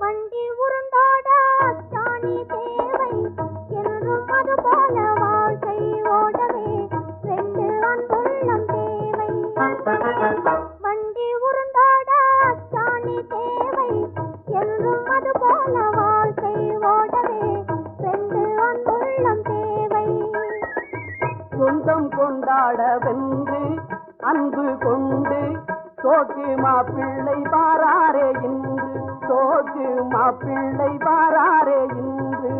வண்டி உருண்டோட அச்சாணி சொந்தம் அன்பு கொண்டு சோக்கு மாப்பிள்ளை பாராரே இன்று சோக்கு மாப்பிள்ளை பாராரே இன்று.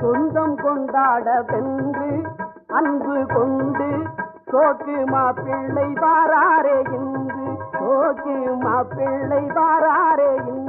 சொந்தம் கொண்டாடவென்று அன்பு கொண்டு சோக்கு மாப்பிள்ளை பாராரே இன்று சோக்கு மாப்பிள்ளை பாராரே இன்று.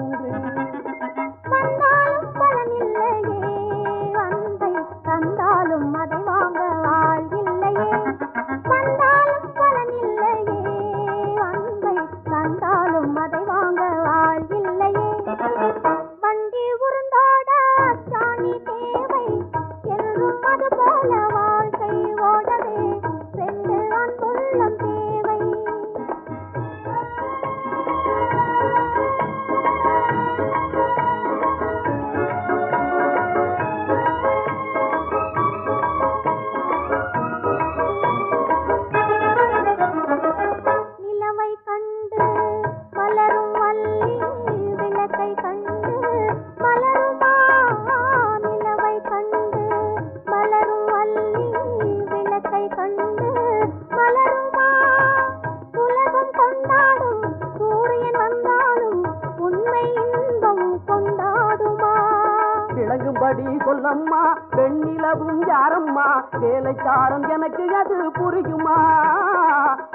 சொல்லம்மா பெண்ணிலவும் யாரம்மா? வேலைக்காரன் எனக்கு அது புரியுமா?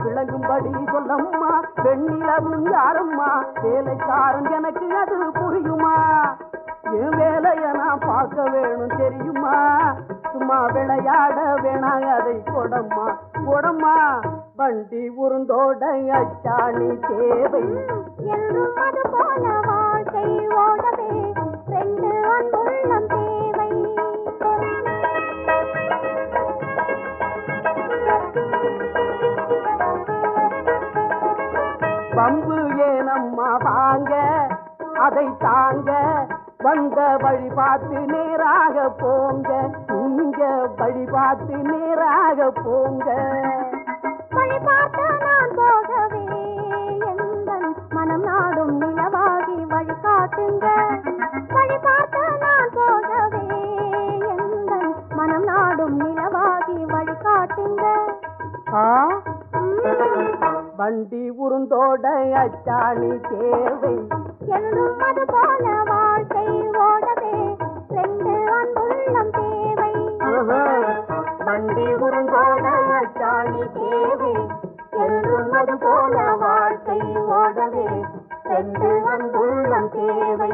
விளங்கும்படி சொல்லம்மா பெண்ணிலவும் யாரம்மா? வேலைக்காரன் எனக்கு அது புரியுமா? என் வேலைய நான் பார்க்க வேணும் தெரியுமா? சும்மா விளையாட வேணாம் அதை கொடம்மா கொடம்மா. வண்டி உருண்டோட அச்சாணி தேவை. என்றும் அது போலவா? பம்பு ஏனம்மா வாங்க அதை தாங்க வந்த வழி பார்த்து நேராக போங்க நீங்க வழி பார்த்து நேராக போங்க. வழி பார்த்து நான் போகவே எந்தன் மனம் நாடும் நிலவாகி வழி காட்டுங்க. வழி பார்த்து நான் போகவே எந்தன் மனம் நாடும் நிலவாகி வழி காட்டுங்க. ஆ? வண்டி உருண்டோட அச்சாணி தேவை. என்றும் அது போல வாழ்க்கை ஓடவே ரெண்டு அன்புள்ளம் தேவை. ஆஹா, வண்டி உருண்டோட அச்சாணி தேவை. என்றும் அது போல வாழ்க்கை ஓடவே ரெண்டு அன்புள்ளம் தேவை.